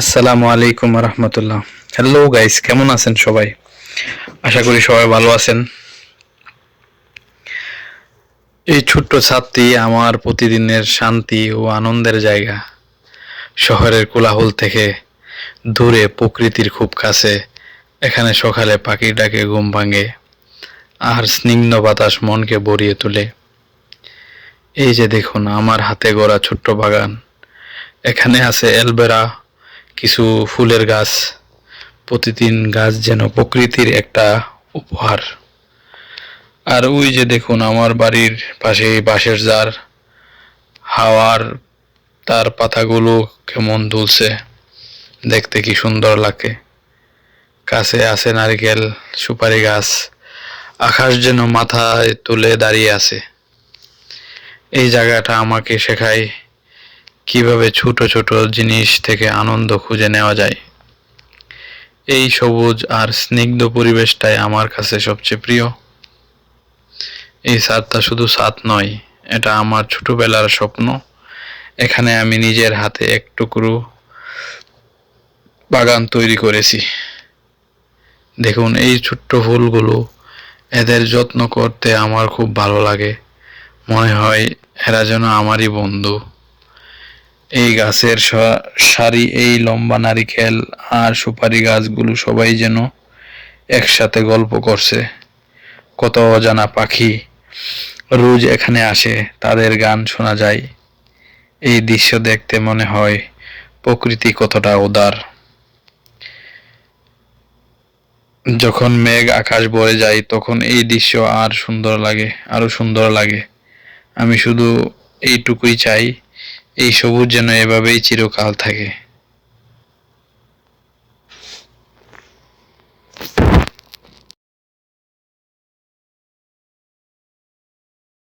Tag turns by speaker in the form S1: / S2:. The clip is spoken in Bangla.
S1: আসসালামু আলাইকুম রহমতুল্লাহ। হ্যালো গাইস কেমন আছেন সবাই? আশা করি সবাই ভালো আছেন। এই ছোট্ট ছাদটি আমার প্রতিদিনের শান্তি ও আনন্দের জায়গা। শহরের কোলাহল থেকে দূরে প্রকৃতির খুব কাছে। এখানে সকালে পাখির ডাকে, ঘুম ভাঙে, আর স্নিগ্ধ বাতাস মনকে ভরিয়ে তোলে। এই যে দেখুন, আমার হাতে গড়া ছোট্ট বাগান। এখানে আছে এলবেরা কিছু ফুলের গাছ, প্রতিদিন গাছ যেন প্রকৃতির একটা উপহার। আর ওই যে দেখুন, আমার বাড়ির পাশে বাঁশের জার, হাওয়ার তার পাতাগুলো কেমন দুলছে, দেখতে কি সুন্দর লাগে। কাছে আছে নারকেল, সুপারি গাছ, আকাশ যেন মাথায় তুলে দাঁড়িয়ে আছে। এই জায়গাটা আমাকে শেখায় কীভাবে ছোট ছোট জিনিস থেকে আনন্দ খুঁজে নেওয়া যায়? এই সবুজ আর স্নিগ্ধ পরিবেশটাই আমার কাছে সবচেয়ে প্রিয়। এই ছাদটা শুধু ছাদ নয়, এটা আমার ছোটবেলার স্বপ্ন। এখানে আমি নিজের হাতে এক টুকরো বাগান তৈরি করেছি। দেখুন, এই ছোট্ট ফুলগুলো এদের যত্ন করতে আমার খুব ভালো লাগে। মনে হয় এরা যেন আমারই বন্ধু। এই গাছের সারি, এই লম্বা নারিকেল আর সুপারি গাছগুলো সবাই যেন একসাথে গল্প করছে। কত অজানা পাখি রোজ এখানে আসে, তাদের গান শোনা যায়। এই দৃশ্য দেখতে মনে হয় প্রকৃতি কতটা উদার। যখন মেঘ আকাশ ভরে যায়, তখন এই দৃশ্য আর সুন্দর লাগে আরও সুন্দর লাগে। আমি শুধু এইটুকুই চাই এই সবুজ যেন এভাবেই চিরকাল থাকে।